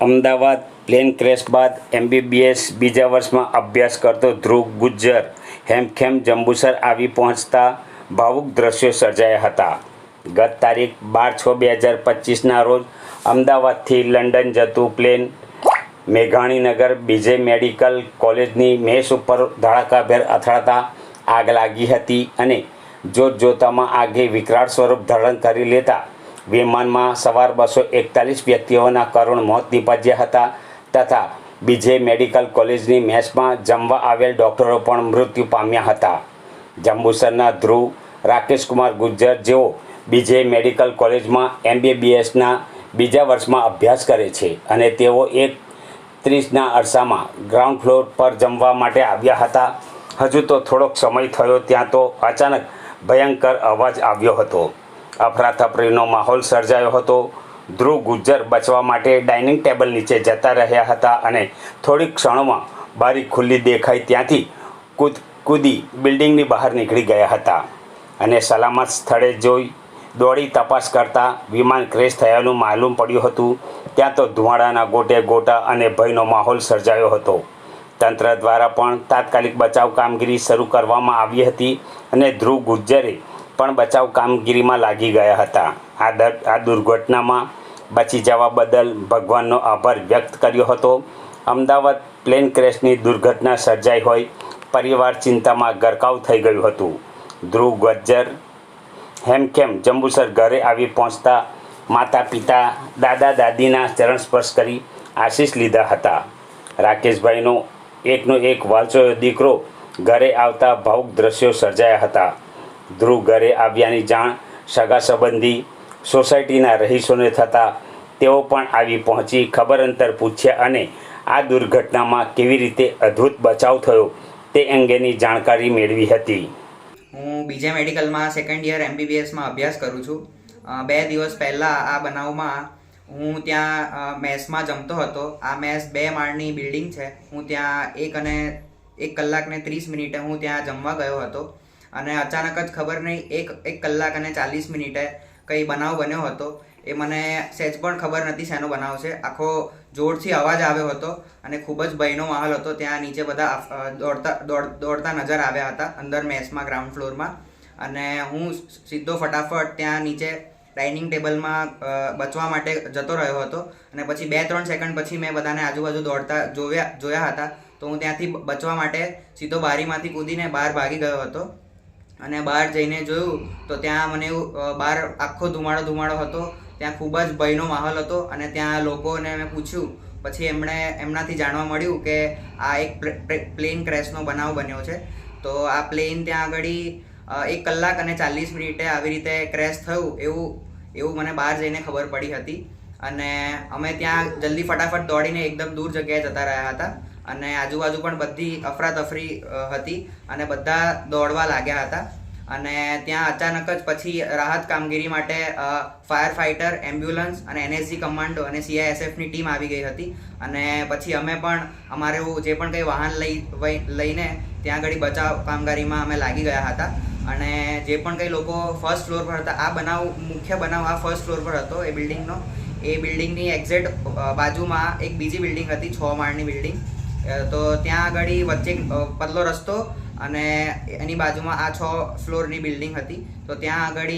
Ahmedabad plane crash બાદ MBBS બીજા વર્ષમાં અભ્યાસ કરતો ધ્રુવ ગુજ્જર હેમખેમ જંબુસર આવી પહોંચતા ભાવુક દ્રશ્યો સર્જાયા હતા. ગત તારીખ બાર છ બે હજાર પચીસના રોજ અમદાવાદથી લંડન જતું પ્લેન મેઘાણીનગર બીજે મેડિકલ કોલેજની મેસ ઉપર ધડાકાભેર અથડાતા આગ લાગી હતી અને જોત જોતામાં આગે વિકરાળ સ્વરૂપ ધારણ કરી લેતા વિમાનમાં સવાર બસો એકતાલીસ વ્યક્તિઓના કરુણ મોત નીપજ્યા હતા તથા બીજે મેડિકલ કોલેજની મેચમાં જમવા આવેલ ડૉક્ટરો પણ મૃત્યુ પામ્યા હતા. જંબુસરના ધ્રુવ, રાકેશકુમાર ગુજ્જર જેઓ બીજે મેડિકલ કોલેજમાં એમબીબીએસના બીજા વર્ષમાં અભ્યાસ કરે છે અને તેઓ એક ત્રીસના અરસામાં ગ્રાઉન્ડ ફ્લોર પર જમવા માટે આવ્યા હતા. હજુ તો થોડોક સમય થયો ત્યાં તો અચાનક ભયંકર અવાજ આવ્યો હતો. અફરાતફરીનો માહોલ સર્જાયો હતો. ધ્રુવ ગુજ્જર બચવા માટે ડાઇનિંગ ટેબલ નીચે જતા રહ્યા હતા અને થોડીક ક્ષણોમાં બારી ખુલ્લી દેખાઈ ત્યાંથી કૂદ, કૂદી બિલ્ડિંગની બહાર નીકળી ગયા હતા. અને સલામત સ્થળે જોઈ દોડી તપાસ કરતાં વિમાન ક્રેશ થયાનું માલુમ પડ્યું હતું. ત્યાં તો ધુમાડાના ગોટે ગોટા અને ભયનો માહોલ સર્જાયો હતો. તંત્ર દ્વારા પણ તાત્કાલિક બચાવ કામગીરી શરૂ કરવામાં આવી હતી અને ધ્રુવ ગુજ્જરે પણ બચાવ કામગીરીમાં લાગી ગયા હતા. આ દર, આ દુર્ઘટનામાં બચી જવા બદલ ભગવાનનો આભાર વ્યક્ત કર્યો હતો. અમદાવાદ પ્લેન ક્રેશની દુર્ઘટના સર્જાઈ હોય, પરિવાર ચિંતામાં ગરકાવ થઈ ગયું હતું. ધ્રુવ ગજ્જર હેમખેમ જંબુસર ઘરે આવી પહોંચતા માતા પિતા, દાદા દાદીના ચરણ સ્પર્શ કરી આશીષ લીધા હતા. રાકેશભાઈનો એકનો એક વાલચોયો દીકરો ઘરે આવતા ભાવુક દ્રશ્યો સર્જાયા હતા. ધ્રુવ ઘરે આવ્યાની જાણ સગા સંબંધી સોસાયટીના રહીશોને થતાં તેઓ પણ આવી પહોંચી ખબર અંતર પૂછ્યા અને આ દુર્ઘટનામાં કેવી રીતે અદ્ભુત બચાવ થયો તે અંગેની જાણકારી મેળવી હતી. હું બીજે મેડિકલમાં સેકન્ડ યર એમબીબીએસમાં અભ્યાસ કરું છું. બે દિવસ પહેલાં આ બનાવમાં હું ત્યાં મેસમાં જમતો હતો. આ મેસ બે માળની બિલ્ડિંગ છે. હું ત્યાં એક અને એક કલાક ને ત્રીસ મિનિટે હું ત્યાં જમવા ગયો હતો. અને અચાનક જ ખબર નહીં, એક એક કલાક અને ચાલીસ મિનિટે કંઈ બનાવ બન્યો હતો. એ મને સહેજ પણ ખબર નથી શેનો બનાવ છે. આખો જોરથી અવાજ આવ્યો હતો અને ખૂબ જ ભયનો માહોલ હતો. ત્યાં નીચે બધા દોડતા દોડતા નજર આવ્યા હતા, અંદર મેસમાં, ગ્રાઉન્ડ ફ્લોરમાં. અને હું સીધો ફટાફટ ત્યાં નીચે ડાઇનિંગ ટેબલમાં બચવા માટે જતો રહ્યો હતો. અને પછી બે, ત્રણ સેકન્ડ પછી મેં બધાને આજુબાજુ દોડતા જોયા જોયા હતા. તો હું ત્યાંથી બચવા માટે સીધો બારીમાંથી કૂદીને બહાર ભાગી ગયો હતો. અને બહાર જઈને જોયું તો ત્યાં મને એવું બહાર આખો ધુમાડો ધુમાડો હતો. ત્યાં ખૂબ જ ભયનો માહોલ હતો અને ત્યાં લોકોને મેં પૂછ્યું. પછી એમણે એમનાથી જાણવા મળ્યું કે આ એક પ્લેન ક્રેશનો બનાવ બન્યો છે. તો આ પ્લેન ત્યાં આગળ એક કલાક અને ચાલીસ મિનિટે આવી રીતે ક્રેશ થયું એવું એવું મને બહાર જઈને ખબર પડી હતી. અને અમે ત્યાં જલ્દી ફટાફટ દોડીને એકદમ દૂર જગ્યાએ જતા રહ્યા હતા. અને આજુબાજુ પણ બધી અફરાતફરી હતી અને બધા દોડવા લાગ્યા હતા. અને ત્યાં અચાનક જ પછી રાહત કામગીરી માટે ફાયર ફાઇટર એમ્બ્યુલન્સ અને એનએસજી કમાન્ડો અને સીઆઈએસએફની ટીમ આવી ગઈ હતી. અને પછી અમે પણ અમારું જે પણ કંઈ વાહન લઈ લઈને ત્યાં આગળ બચાવ કામગીરીમાં અમે લાગી ગયા હતા. અને જે પણ કંઈ લોકો ફર્સ્ટ ફ્લોર પર હતા, આ બનાવ, મુખ્ય બનાવ આ ફર્સ્ટ ફ્લોર પર હતો એ બિલ્ડિંગનો એ બિલ્ડિંગની એક્ઝેક્ટ બાજુમાં એક બીજી બિલ્ડિંગ હતી, છ માળની બિલ્ડિંગ તો ત્યાં આગળ વચ્ચે પતલો રસ્તો અને એની બાજુમાં આ છ ફ્લોરની બિલ્ડિંગ હતી. તો ત્યાં આગળ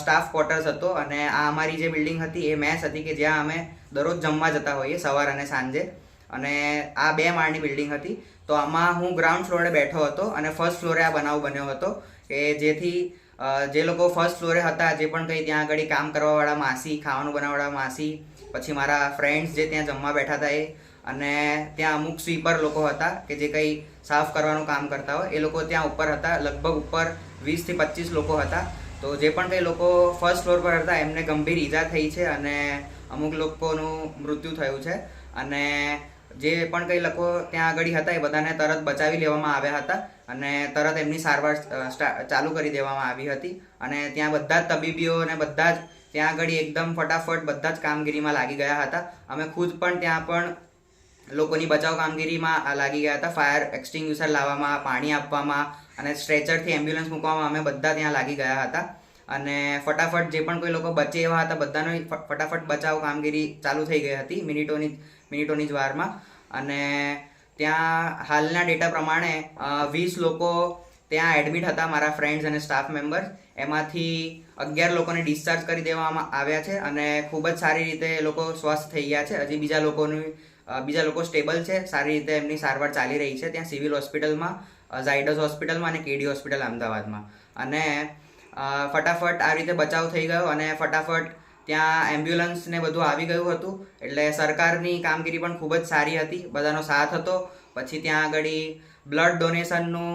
સ્ટાફ ક્વાર્ટર્સ હતો અને આ અમારી જે બિલ્ડિંગ હતી એ મેસ હતી કે જ્યાં અમે દરરોજ જમવા જતા હોઈએ સવાર અને સાંજે. અને આ બે માળની બિલ્ડિંગ હતી. તો આમાં હું ગ્રાઉન્ડ ફ્લોરે બેઠો હતો અને ફર્સ્ટ ફ્લોરે આ બનાવ બન્યો હતો કે જેથી જે લોકો ફર્સ્ટ ફ્લોરે હતા જે પણ કંઈ ત્યાં આગળ કામ કરવાવાળા માસી, ખાવાનું બનાવવાવાળા માસી, પછી મારા ફ્રેન્ડ્સ જે ત્યાં જમવા બેઠા હતા એ અને ત્યાં અમુક સ્વીપર લોકો હતા કે જે કંઈ સાફ કરવાનું કામ કરતા હોય, એ લોકો ત્યાં ઉપર હતા, લગભગ ઉપર વીસથી પચીસ લોકો હતા. તો જે પણ કંઈ લોકો ફર્સ્ટ ફ્લોર પર હતા, એમને ગંભીર ઈજા થઈ છે અને અમુક લોકોનું મૃત્યુ થયું છે. અને જે પણ કંઈ લોકો ત્યાં આગળ હતા, એ બધાને તરત બચાવી લેવામાં આવ્યા હતા અને તરત એમની સારવાર ચાલુ કરી દેવામાં આવી હતી. અને ત્યાં બધા જ તબીબીઓ અને બધા જ ત્યાં આગળ એકદમ ફટાફટ બધા જ કામગીરીમાં લાગી ગયા હતા. અમે ખુદ પણ ત્યાં પણ લોકોની બચાવ કામગીરીમાં લાગી ગયા હતા. ફાયર એક્સટિંગ્યુશર લાવવામાં, પાણી આપવામાં અને સ્ટ્રેચરથી એમ્બ્યુલન્સ મૂકવામાં અમે બધા ત્યાં લાગી ગયા હતા. અને ફટાફટ જે પણ કોઈ લોકો બચે એવા હતા, બધાનો ફટાફટ બચાવ કામગીરી ચાલુ થઈ ગઈ હતી મિનિટોની મિનિટોની જ વારમાં. અને ત્યાં હાલના ડેટા પ્રમાણે વીસ લોકો ત્યાં એડમિટ હતા મારા ફ્રેન્ડ્સ અને સ્ટાફ મેમ્બર્સ એમાંથી અગિયાર લોકોને ડિસ્ચાર્જ કરી દેવામાં આવ્યા છે અને ખૂબ જ સારી રીતે એ લોકો સ્વસ્થ થઈ ગયા છે. હજી બીજા લોકોનું બીજા લોકો સ્ટેબલ છે, સારી રીતે એમની સારવાર ચાલી રહી છે, ત્યાં સિવિલ હોસ્પિટલમાં ઝાયડસ હોસ્પિટલમાં અને કેડી હોસ્પિટલ અમદાવાદમાં. અને ફટાફટ આ રીતે બચાવ થઈ ગયો અને ફટાફટ ત્યાં એમ્બ્યુલન્સ ને બધું આવી ગયું હતું. એટલે સરકારની કામગીરી પણ ખૂબ જ સારી હતી, બધાનો સાથ હતો. પછી ત્યાં આગળ બ્લડ ડોનેશનનું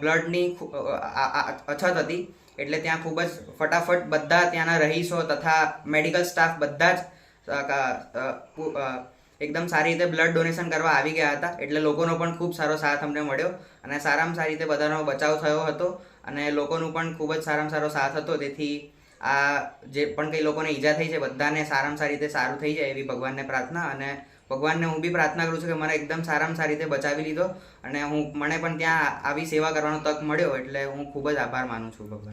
બ્લડની અછત હતી. એટલે ત્યાં ખૂબ જ ફટાફટ બધા ત્યાંના રહીશો તથા મેડિકલ સ્ટાફ બધા જ એકદમ સારી રીતે બ્લડ ડોનેશન કરવા આવી ગયા હતા. એટલે લોકોનો પણ ખૂબ સારો સાથ અમને મળ્યો અને સારામાં સારી રીતે બધાનો બચાવ થયો હતો અને લોકોનું પણ ખૂબ જ સારામાં સારો સાથ હતો. તેથી આ જે પણ કંઈ લોકોને ઈજા થઈ છે, બધાને સારામાં સારી રીતે સારું થઈ જાય એવી ભગવાનને પ્રાર્થના અને ભગવાનને હું બી પ્રાર્થના કરું છું કે મને એકદમ સારામાં સારી રીતે બચાવી લીધો અને હું, મને પણ ત્યાં આવી સેવા કરવાનો તક મળ્યો એટલે હું ખૂબ જ આભાર માનું છું ભગવાન